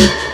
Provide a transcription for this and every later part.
Mm-hmm.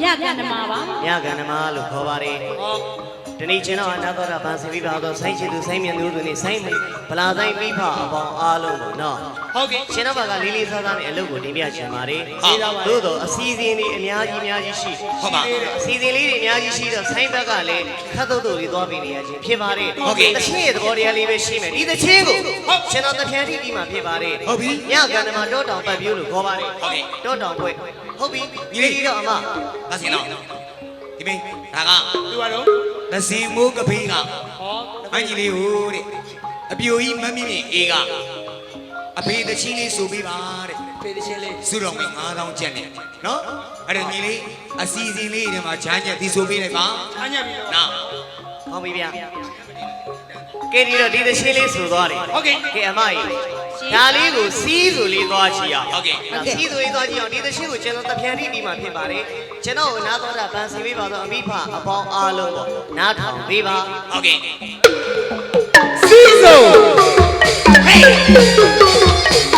မည်ကမြတ်ကနမပါမြကန္နမလို့ခေါ်ပါတယ်ဟောဒီနေ့ကျွန်တော်အနာတော်တာပန်းစီပြီးပါတော့ဆိုင်းချစ်သူဆိုင်းမြတ်သူတို့နေဆိုင်းဗလာဆိုင်ပြီးဖအပေါင်းအားလုံးပေါ့နော်ဟုတ်ကဲ့ ရှင်တော်ဘကလေးလေးစားစားနဲ့အလုပ်ကိုတင်ပြချင်ပါတယ်ဟုတ်ပါဘူးသို့တော့အစီအစဉ်တွေအများကြီးအများကြီးရှိဟုတ်ပါအစီအစဉ်လေးတွေအများကြီးရှိတော့ဆိုင်းဘက်ကလည်းခတ်တုတ်တုတ်လေးသွားပြီးနေရခြင်းဖြစ်ပါတယ်ဟုတ်ကဲ့တချင်းရဲ့သဘောတရားလေးပဲရှိမယ်ဒီတချင်းကိုဟုတ်ရှင်တော်တဖြန်တိဒီမှာဖြစ်ပါတယ်ဟုတ်ပြီညကန္နမတောတောင်ပတ်ပြိုးလို့ခေါ်ပါတယ်ဟုတ်ကဲ့ တောတောင်ပွဲ ဟုတ်ပြီညီလေးဒီတော့အမဒါစင်တော့ဒီမေဒါကသူကတော့သစင်မိုးကဖေးကဟောအညီလေးဟိုတဲ့အပြိုကြီးမမြင့်မြင့်အေးကအဖေတချင်းလေးဆိုပေးပါတဲ့ဖေတချင်းလေးစုတော်မင်း9000ကျက်နဲ့နော်အဲ့ဒါညီလေးအစီအစဉ်လေးတွေမှာဂျမ်းညက်ဒီဆိုပေးလိုက်ပါဂျမ်းညက်ပြီနော်ဟုတ်ပြီဗျာကဲဒီတော့ဒီတချင်းလေးဆိုသွားတယ်ဟုတ်ကဲ့ကဲအမကြီး ဒါလေးကိုစီးဆိုလေးသွားချီအောင်ဟုတ်ကဲ့ဒါစီးဆိုလေးသွားချီအောင်ဒီတချင်းကိုကျွန်တော်တပြန်တိဒီမှာဖြစ်ပါတယ်ကျွန်တော်ကိုနားတော်တာဗန်စီပေးပါတော့အမိဖအပေါင်းအားလုံးပေါ့နားထောင်ပေးပါဟုတ်ကဲ့စီးဆိုဟေး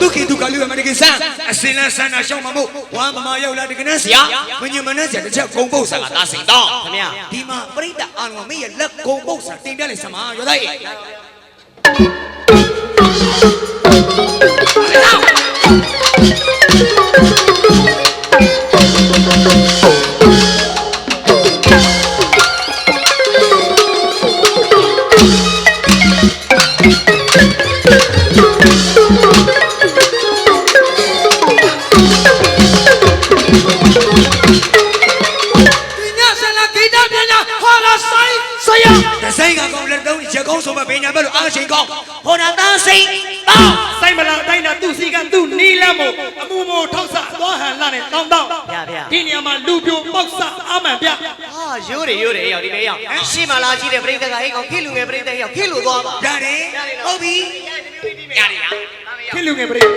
ဒုက္ခိဒုက္ခလူအမရကဆန်အစင်လန်းဆန္ဒရှောင်းမမို့ဝါမမရောက်လာတကနန်းဆရာမညမနှန်းဆရာတစ်ချက်ဂုံပုတ်ဆာကဒါစိန်တော့ခင်ဗျာဒီမှာပရိသတ်အာရုံမေရဲ့လက်ဂုံပုတ်ဆာတင်ပြလိုက်စမ်းပါရောတဲ့ဟ နီလမ်းမို့အမှုမို့ထောက်ဆသွားဟန်လာနဲ့တောင်းတောင်းဗျာဗျာဒီနေရာမှာလူပြိုပေါက်ဆအမှန်ဗျဟာရိုးတယ်ရိုးတယ်ရောက်ဒီပဲရောက်ရှေ့မှာလာကြည့်တဲ့ပရိသတ်ကဟဲ့ကောင်ခိလူငယ်ပရိသတ်ရောက်ခိလူသွားပါရတယ်ဟုတ်ပြီရတယ်ရခင်လူငယ်ပြိစိ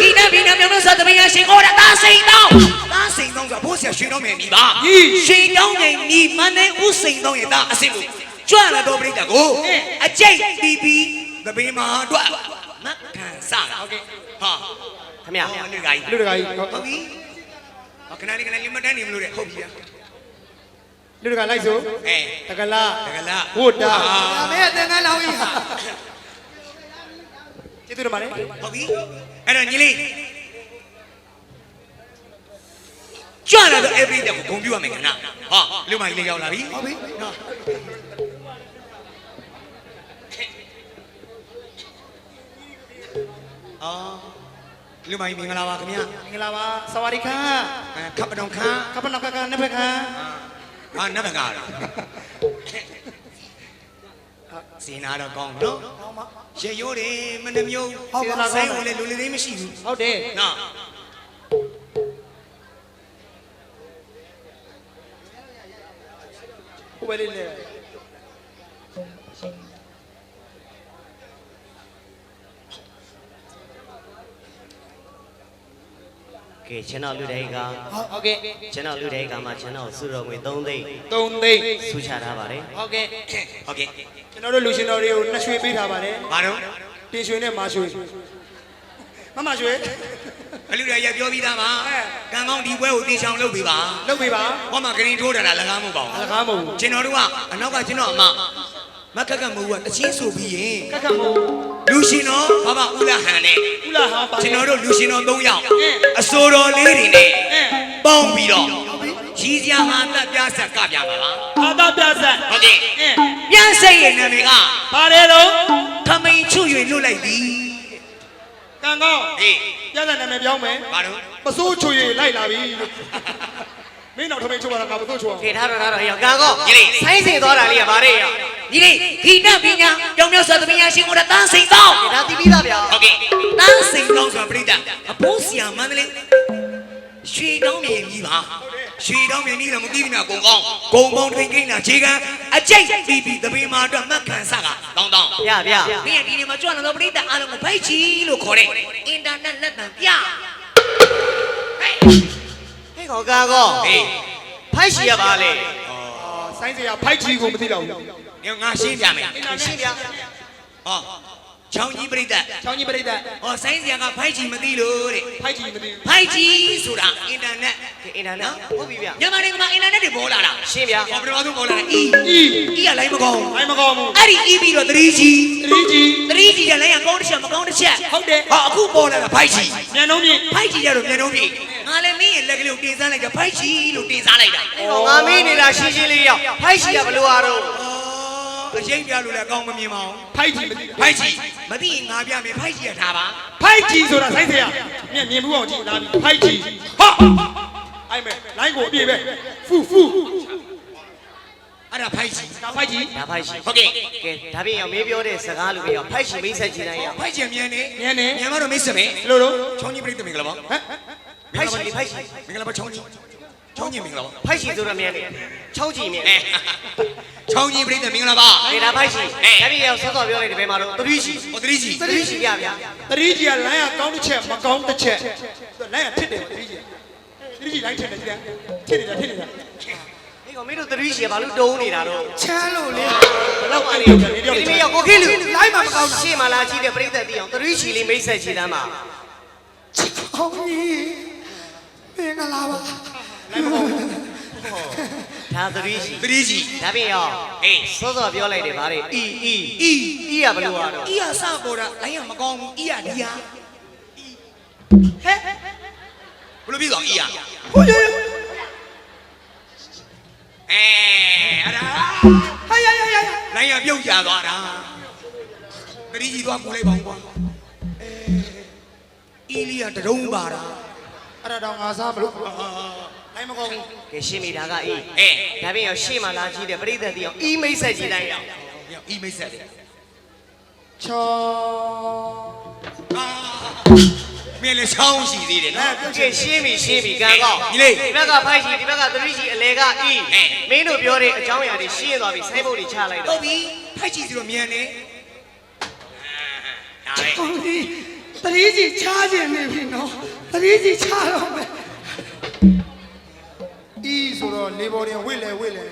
ဒီနေ့ဒီနေ့မြောင်လို့ဆိုသမီးရရှင်ဟောတာသားစိန်တောင်းသားစိန်တောင်းဆိုဘိုးဆရာရွှေတောင်းမယ်မိပါရွှေတောင်းမယ်မိမနဲ့ဦးစိန်တောင်းရဲ့သားအစစ်ကိုကြွလာတော့ပြိတ္တကိုအကျိတ်တီးပြီးသမီးမှာအတွက်မခံစတာဟုတ်ကဲ့ဟာခမရဟောလူကြီးလူတကာကြီးဟုတ်ပြီဟောခဏလေးခဏလေးမတန်းနေမလို့တဲ့ဟုတ်ပြီလားလူတကာလိုက်စို့အဲတကလားတကလားဝတ်တာအမေအသင်္ကန်းလောင်းကြီးဟာ ကျေးဇူးတော်ပါတယ်ဟုတ်ပြီအဲ့တော့ညီလေးကြွလာတော့ every day ကိုဂုံပြရမယ်ခဏဟောလူမကြီးလေးရောက်လာပြီဟုတ်ပြီနော်အော်လူမကြီးမင်္ဂလာပါခင်ဗျာမင်္ဂလာပါစဝါဒီခါအဲခပ်ပတောင်ခါကပနကကနဘခါအာနတ်ဘကားလား စင်နာတော့ကောင်းနော်ရေရိုးတယ်မနှမျိုးဆိုင်ဝင်လေလူလေးလေးမရှိဘူးဟုတ်တယ်နော်ဟိုပဲလေးလေ ကဲကျွန်တော်လူတိုင်းကဟုတ်ကဲ့ကျွန်တော်လူတိုင်းကမှကျွန်တော်စုတော်ငွေ3သိန်း3သိန်းစုချထားပါတယ်ဟုတ်ကဲ့ဟုတ်ကဲ့ကျွန်တော်တို့လူရှင်တော်တွေကိုနှစ်ရွှေပေးထားပါတယ်ဘာတော့တင်ရွှေနဲ့မာရွှေမမရွှေအလူရရပြောပြီးသားပါကံကောင်းဒီပွဲကိုတင်ချောင်လုပ်ပေးပါလုပ်ပေးပါဟောမှာဂရင်ထိုးတာလားလက်ကားမဟုတ်ပါအဘူးလကားမဟုတ်ဘူးကျွန်တော်တို့ကအနောက်ကကျွန်တော်အမ မကက်ကက်မဟုတ်ဘူးကတချင်းဆိုပြီးရင်ကက်ကမဟုတ်လူရှင်တော်ဘာမဦးလာဟန်နဲ့ဘူးလားဟာပါကျွန်တော်တို့လူရှင်တော်၃ယောက်အစိုးတော်လေးတွေနဲ့ပေါင်းပြီးတော့ကြီးစရာဟာတက်ပြဆက်ကပြမှာပါအာသာပြဆက်ဟုတ်ကဲ့အင်းပြန်စိတ်ရဲ့နာမည်ကပါတယ်တော့ခမိန်ချွ၍လွတ်လိုက်သည်ကံကောင်းဟေးပြတဲ့နာမည်ပြောင်းမယ်ဘာတော့ပစိုးချွေလိုက်လာပြီလို့ မင်းတော့ထမင်းချိုးပါလားငါပစိုးချိုးအောင်ကဲထားတော့ထားတော့ဟဲ့ကာကောဆိုင်းစင်သွားတာလေးကဗါတဲ့ရောက်ညီလေးဂိတပညာပြောင်းပြောင်းဆိုသမီးရရှင်ကိုတန်းစိန်တော့ကဲဒါတီးပြီးသားဗျာဟုတ်ကဲ့တန်းစိန်တော့ဆိုတာပြိတ္တအဖိုးဆီယာမန္တလေးရွှေတောင်းမြေကြီးပါရွှေတောင်းမြေကြီးတော့မသိဘူးနာကုံကောင်းကုံပေါင်းထိန်ကိန်းတာခြေကံအကျိတ်ပြီးပြီးတပင်းမာအတွက်မှတ်ခံစကတောင်းတောင်းဗျာဗျာမင်းကဒီနေ့မှာကြွလာတော့ပြိတ္တအားလုံးကိုဘိုက်ချီလို့ခေါ်တဲ့အင်တာနက်လက်တံပြ ဟဲ့ကောင်ကာကောဟေးဖိုက်ရှိရပါလေဆိုင်းစရာဖိုက်ကြီးကိုမသိတော့ဘူးငါငါရှင်းပြမယ်ရှင်းဗျာဟော ချောင်းကြီးပြိတ္တချောင်းကြီးပြိတ္တဟောဆိုင်းစရာကဘိုက်ချီမသိလို့တဲ့ဖိုက်ကြီးမသိဘူးဘိုက်ချီဆိုတာအင်တာနက်ကဲအင်တာနက်ဟုတ်ပြီဗျာမြန်မာနိုင်ငံမှာအင်တာနက်တွေပေါ်လာတာရှင်းဗျာဟောပထမဆုံးပေါ်လာတာ E အီ E ကလိုင်းမကောင်းအိုင်မကောင်းဘူးအဲ့ဒီ E ပြီးတော့ 3G 3G 3G ကလိုင်းကကောင်းတစ်ချက်မကောင်းတစ်ချက်ဟုတ်တယ်ဟောအခုပေါ်လာတာ 5G မြန်နှုံးမြင့် 5G ရတော့မြန်တော့ပြီငါလည်းမင်းရဲ့လက်ကလေးကိုတင်စားလိုက်တာ 5G လို့တင်စားလိုက်တာဟဲ့ကောင်ငါမေးနေတာရှင်းရှင်းလေးရောက်ဖိုက်ရှိရဘလို့အားတော့ အော်အရင်ပြလို့လည်းအကောင်းမမြင်ပါဘူးဖိုက်ကြီးမသိ 5G မသိရင်ငါပြမယ် 5G ရထားပါဖိုက်ကြီးဆိုတာဆိုင်းစရာမြင်မြင်ဘူးအောင်ကြည့်လာပြီဖိုက်ကြီးဟာအိုင်မဲလိုင်းကိုအပြည့်ပဲဖူဖူအဲ့ဒါ 5G ဒါဖိုက်ကြီးဒါဖိုက်ရှိဟုတ်ကဲ့ကဲဒါပြင်ရောက်မေးပြောတဲ့စကားလူတွေရောက်ဖိုက်ရှိမိတ်ဆက်ချင်တိုင်းရောက် 5G မြန်နေမြန်နေမြန်မတော့မိတ်ဆက်မယ်လို့လို့ချောင်းကြီးပြိတ္တမင်္ဂလာပါဟမ်ဖိုက်ရှိဖိုက်ရှိမင်္ဂလာပါချောင်းကြီး ချောင်းကြီးမင်္ဂလာပါဖိုက်ရှိဆိုတော့မြန်နေချောင်းကြည့်မြန်အဲချောင်းကြီးပြိတ္တမင်္ဂလာပါကဲဒါဖိုက်ရှိဒါပြင်ရောက်ဆော့ဆော့ပြောလိုက်တဲ့ဘယ်မှာတော့သတိရှိဟို 3G သတိရှိကြဗျာ 3G ကလိုင်းကကောင်းတစ်ချက်မကောင်းတစ်ချက်လိုင်းကဖြစ်တယ် 3G 3G လိုင်းထင်တယ်ကြည့်ဖြစ်နေတာဖြစ်နေတာဟေးကောင်မင်းတို့သတိရှိရဘာလို့တုံးနေတာတော့ချမ်းလို့လေဘလောက်အဲ့ဒီဒီမေရောက်ကိုခေလူလိုက်မှာမကောင်းရှေ့မှာလာကြည့်တဲ့ပြိသက်တီအောင်သတိရှိလေးမိတ်ဆက်ချီတမ်းပါအောင်ကြီးမင်္ဂလာပါ ဒါသတိရှိတတိကြီးဒါပြင်ရောအေးစောစောပြောလိုက်တယ်ဗါတယ်အီအီအီအီရဘလို့ရတော့အီရစပေါ်တာလိုင်းရမကောင်းဘူးအီရဒီယာဟဲ့ဘလို့ပြီးတော့အီရဟိုရရအဲအဲ့ဒါဟာရရရရလိုင်းရပြုတ်ကြသွားတာတတိကြီးသွားကူလိုက်ပါဦးကွာအဲအီလီယာတရုံးပါတာအဲ့ဒါတော့ငါစားမလို့ နိုင်မကောင်းဘူးကဲရှင်းမိတာကအီအဲဒါပြင်ရောရှေ့မှာလာကြည့်တယ်ပရိသတ်တီအောင်အီမိတ်ဆက်ကြည့်လိုက်ရောအီမိတ်ဆက်တယ်ချောအာမင်းလည်းချောင်းရှိသေးတယ်နော်ကဲရှင်းပြီရှင်းပြီကံကောက်ညီလေးဒီဘက်ကဖိုက်ရှိဒီဘက်ကသတိရှိအလေကအီအဲမင်းတို့ပြောတဲ့အကြောင်းအရာတွေရှင်းသွားပြီဆိုင်းဘုတ်တွေချလိုက်ဟုတော့တ်ပြီဖိုက်ကြည့်စီတော့မြန်နေဒါပဲအောင်ကြီးတတိကြီးချားခြင်းနေပြီနော်တတိကြီးချားတော့မယ် အီဆိုတော့လေဘော်ရင်ဝစ်လေဝစ်လေ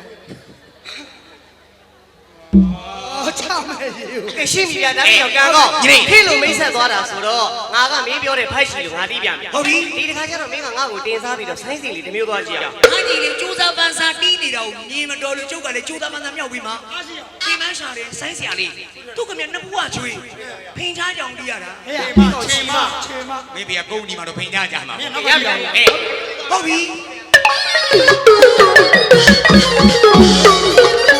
အော်ချားမယ်ရေကိုကဲရှင်းပြီဗျာဒါပြင်ရောကံကောက်ခေလို့မိတ်ဆက်သွားတာဆိုတော့ငါကမင်းပြောတဲ့ဖိုက်ရှိလို့ငါတီးပြန်ပြီဟုတ်ပြီဒီတစ်ခါကျတော့မင်းကငါ့ကိုတင်စားပြီးတော့ဆိုင်းစင်လေးတစ်မျိုးသွားကြည့်အောင်အားကြီးလေစူးစမ်းပန်းစားတီးနေတာကိုမြင်မတော်လို့ကျုပ်ကလည်းစူးစမ်းပန်းစားမြောက်ပြီးမှဒီမန်းရှာတယ်ဆိုင်းစရာလေးသူ့ကမြနှစ်ဘွားချွေးဖိန်ချားကြောင်တီးရတာဟဲ့ချိန်မချိန်မချိန်မမင်းပြကုန်းဒီမှာတော့ဖိန်ချားကြမှာမင်းနောက်ကရကြည့်ပြန်ရပြီဟုတ်ပြီ အာ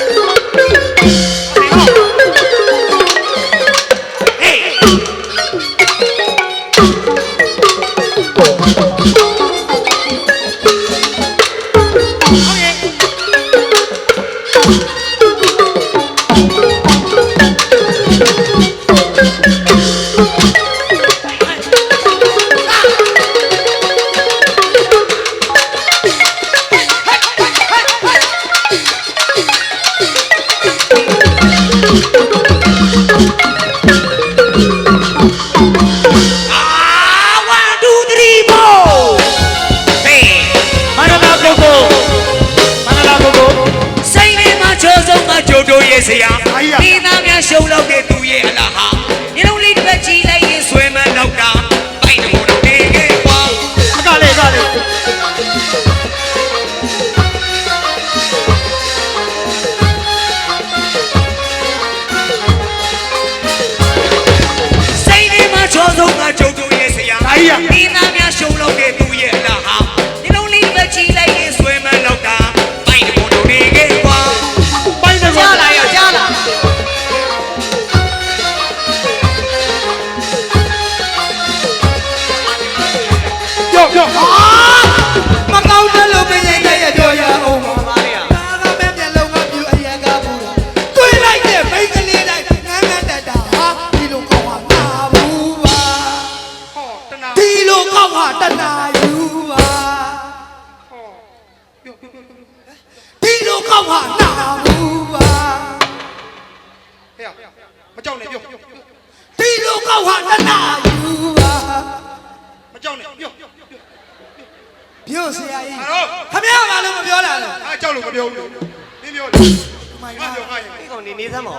ဒီကောင်နေနေသမ်းမော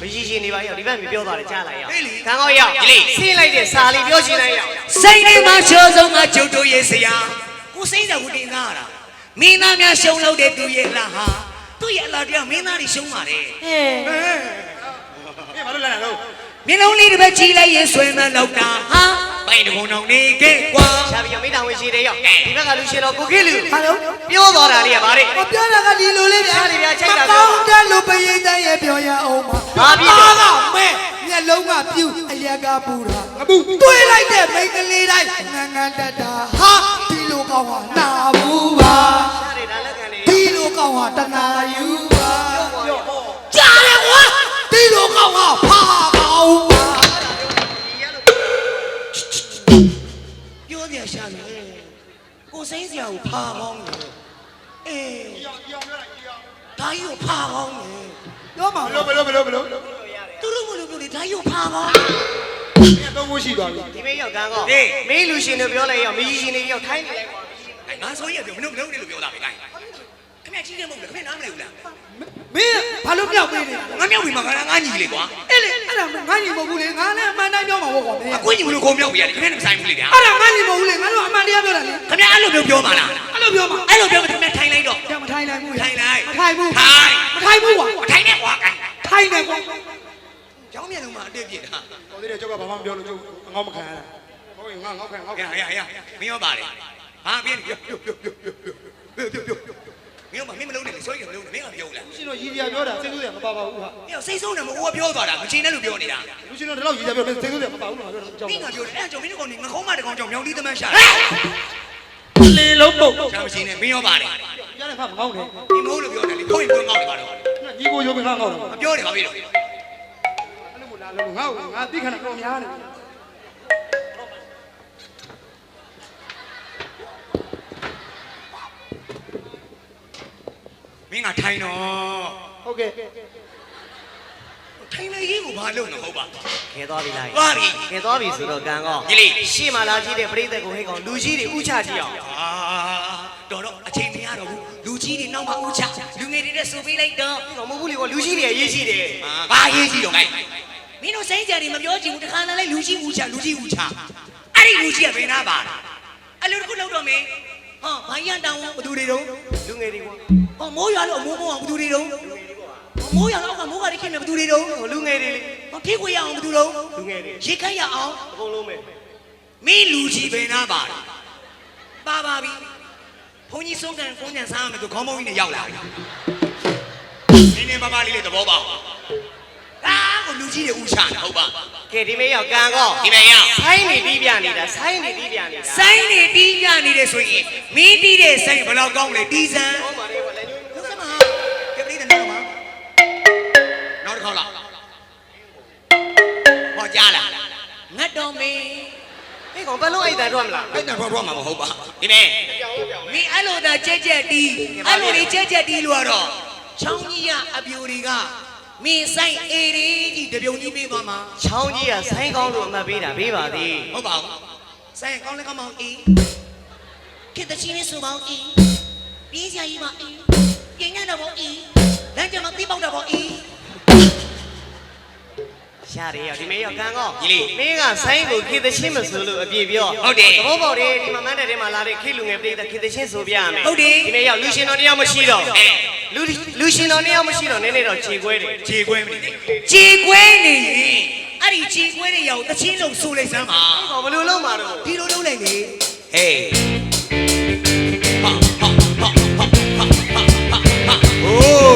မရှိရှင်နေပါရောဒီဘက်မပြောသွားတယ်ကြားလာရောကံကောက်ရောဆင်းလိုက်တဲ့စာလေးပြောရှင်းလိုက်ရောစိတ်လေးမှာချောဆုံးကကြိုတိုးရဲ့ဆရာကိုစိမ့်စာကိုတင်သားရတာမင်းသားများရှုံလောက်တဲ့သူရဲ့အလားဟာသူ့ရဲ့အလားတရားမင်းသားတွေရှုံးပါတယ်ဟဲ့မင်းဘာလို့လာလဲလို့မျက်လုံးလေးတစ်ပတ်ကြည့်လိုက်ရင်ဆွဲမလောက်တာဟာ ပိုင်တကုံတော်နေခဲ့ကွာရှာပြီးတော့မိတောင်ဝင်ရှိတယ်ရောဒီဘက်ကလူရှင်တော်ကိုခေလူဟာလို့ပြောသွားတာလေးကဗါတဲ့我ပြောတာကဒီလိုလေးဗျာရှားလေဗျာချိုက်တာမပြောကောင်းတဲ့လူပရိသတ်ရဲ့ပြောရအောင်ပါဘာဖြစ်လဲဘာကမဲမျက်လုံးကပြူအရက်ကပူတာငဘူးတွေးလိုက်တဲ့မိန်းကလေးတိုင်းငန်းငန်းတက်တာဟာဒီလိုကောင်းပါနာဘူးပါရှားတယ်ဒါလက်ခံနေဒီလိုကောင်းပါတနာယူ ပြောကြရှာတယ်ကိုစိမ့်စရာကိုဖာကောင်းတယ်အေးပြောပြောပြောလိုက်ပြောဒါကြီးကိုဖာကောင်းတယ်ပြောမှာဘလို့ဘလို့ဘလို့ဘလို့သူတို့မလို့ပြောလေဒါကြီးကိုဖာကောင်းမင်းတော့မရှိသွားပြီဒီမေးရောကံကောမင်းလူရှင်တို့ပြောလိုက်ရောမီးရှင်တွေရောထိုင်းနေလိုက်ပါတယ်ငါဆိုရတယ်မလို့မလို့နဲ့လို့ပြောတာပဲကိုင်း ခင်ဗျကြီးတယ်မဟုတ်လားခင်ဗျနားမလဲဘူးလားမင်းဘာလို့ပြောက်ပေးနေလဲငါမြောက်ပြီမှာငါငါညီလေကွာအဲ့လေအဲ့ဒါငါညီမဟုတ်ဘူးလေငါလည်းအမှန်တိုင်းပြောမှာပေါ့ကွာမင်းအကွင်းညီမလို့ခုံမြောက်ပြီရတယ်ခင်ဗျနဲ့မဆိုင်ဘူးလေဗျာအဲ့ဒါငါညီမဟုတ်ဘူးလေငါတို့အမှန်တရားပြောတာလေခင်ဗျအဲ့လိုမျိုးပြောပါလားအဲ့လိုပြောမှာအဲ့လိုပြောမှခင်ဗျထိုင်လိုက်တော့ကြောင်မထိုင်နိုင်ဘူးထိုင်လိုက်မထိုင်ဘူးထိုင်မထိုင်ဘူးကွာမထိုင်နဲ့ကွာကန်ထိုင်တယ်ကွာကျောင်းမြန်လုံးမှာအတွေ့ပြတာဟောသေးတယ်ကျောက်ကဘာမှမပြောလို့ကျုပ်ငေါ့မခံရတာဟုတ်ရင်ငါငေါ့ခံငေါ့ရခံရရမင်းရောပါလေဟာပြင်းပြောပြောပြောပြောပြောပြောမင်းမမင်းမလုံးနဲ့လေ ဆိုရင်မလုံးနဲ့မင်းကပြောလားလူရှင်တော့ရည်ရပြောတာစိတ်ဆိုးရမပါပါဘူးဟာမင်းစိတ်ဆုံးတယ်မဟုတ်ပြောသွားတာမချင်းနဲ့လို့ပြောနေတာလူရှင်တော့ဒီလောက်ရည်ရပြောစိတ်ဆိုးရမပါဘူးနော်ပြောတော့ကြောက်မင်းကပြောတယ်အဲ့ကြောင့်မင်းတို့ကောင်ငခုံးမတကောင်ကြောင့်မြောင်တီးသမန်းရှာလေလုံးပုတ်ရှာမချင်းနဲ့မင်းရောပါလေရတဲ့ခါမငေါ့နဲ့ဒီမဟုတ်လို့ပြောတယ်လေကိုရင်ကိုငေါ့တယ်ပါတော့ညီကိုရုံးမငေါ့တော့မပြောတယ်ပါပြီတော့အဲ့လိုမလားလို့ငါ့ကိုငါသိခဏတော့များနေမ ကထိုင်တော့ဟုတ်ကဲ့ထိုင်လေရေးကိုဘာလုပ်နေဟုတ်ပါခဲသွားပြီလားသွားပြီခဲသွားပြီဆိုတော့ကံကောညီလေးရှေ့မှာလာကြည့်တဲ့ပရိသတ်ကိုဟဲ့ကောင်လူကြီးတွေဥချကြည့်အောင်အာတော်တော့အချိန်မရတော့ဘူးလူကြီးတွေနောက်မှဦးချလူငယ်တွေနဲ့စူပေးလိုက်တော့ဒီကောင်မဟုတ်ဘူးလေကွာလူကြီးတွေအရေးကြီးတယ်အာဘာရေးကြီးတော့ငါမင်းတို့စိတ်ကြတွေမပြောချင်ဘူးတခါလာလိုက်လူကြီးဦးချလူကြီးဦးချအဲ့ဒီလူကြီးကဘယ်နာပါလဲအလူတစ်ခုလောက်တော့မင်းဟောဘာရန်တောင်းဘသူတွေတော့လူငယ်တွေကွာ ဟောမိုးရွာလို့အမိုးမိုးအောင်ဘသူတွေတော့မိုးရွာတော့ကမိုးကလေးခင်နေဘသူတွေတော့ဟိုလူငယ်တွေလေဟောထိခွေရအောင်ဘသူတော့လူငယ်တွေရေခတ်ရအောင်အကုန်လုံးပဲမင်းလူကြီးဘယ်နာပါလဲပါပါပြီဘုန်းကြီးဆုံးကန်ဖုန်းညံစားရမယ်ဆိုခေါင်းမောင်းကြီးနဲ့ရောက်လာပြီနင်းနေပါပါလေးလေးသဘောပေါက်အာကိုလူကြီးတွေဥချနေဟုတ်ပါကဲဒီမေးရောက်ကံကောဒီမဲ့ရဆိုင်းနေပြီးပြနေတာဆိုင်းနေပြီးပြနေတာစိုင်းနေတီးပြနေတယ်ဆိုရင်မင်းတီးတဲ့စိုင်းဘယ်လောက်ကောင်းလဲတီးစမ်းဟောပါ နောက်တစ်ခေါက်လောက်ဟောကြားလားငတ်တော်မင်းဟဲ့ကောင်ဘယ်လုံးအိတ်တန်ထွက်မလားအဲ့ဒါတော့တော့မှာမဟုတ်ပါဒီမဲ့မင်းအဲ့လိုသာကြက်ကြက်တီးအဲ့လိုလေးကြက်ကြက်တီးလို့ကတော့ချောင်းကြီးကအပြိုတွေကမင်းဆိုင်အေရီကြီးတပြုံကြီးပေးသွားမှာချောင်းကြီးကဆိုင်းကောင်းလို့အမှတ်ပေးတာပေးပါသေးဟုတ်ပါဘူးဆိုင်ကောင်းလဲကောင်းမအောင်အေးခေတ္တချင်းလေးဆိုပါအောင်အေးပြင်းစရာကြီးပါအေးပြင်ရတော့ပေါ့အေးလမ်းကြမှာတီးပေါက်တော့ပေါ့အေး ရှာတယ်ရောဒီမေးရောက်ကံကောကြီးလေးမင်းကဆိုင်းကိုခေတချင်းမဆိုလို့အပြည့်ပြောဟုတ်တယ်သဘောပေါက်တယ်ဒီမှာမန်းတဲ့ထဲမှာလာတဲ့ခေလူငယ်ပြည်သက်ခေတချင်းဆိုပြရမယ်ဟုတ်တယ်ဒီမေးရောလူရှင်တော်တရားမရှိတော့အဲလူလူရှင်တော်တရားမရှိတော့နည်းနည်းတော့ခြေခွဲတယ်ခြေခွဲမနေနဲ့ခြေခွဲနေရင်အဲ့ဒီခြေခွဲတွေရောက်တချင်းလုံးဆိုလိုက်စမ်းပါဟောဘယ်လိုလုပ်မှာတော့ဒီလိုလုပ်လိုက်လေဟေးဟာဟာဟာဟာဟာဟာဟာအိုးဒီ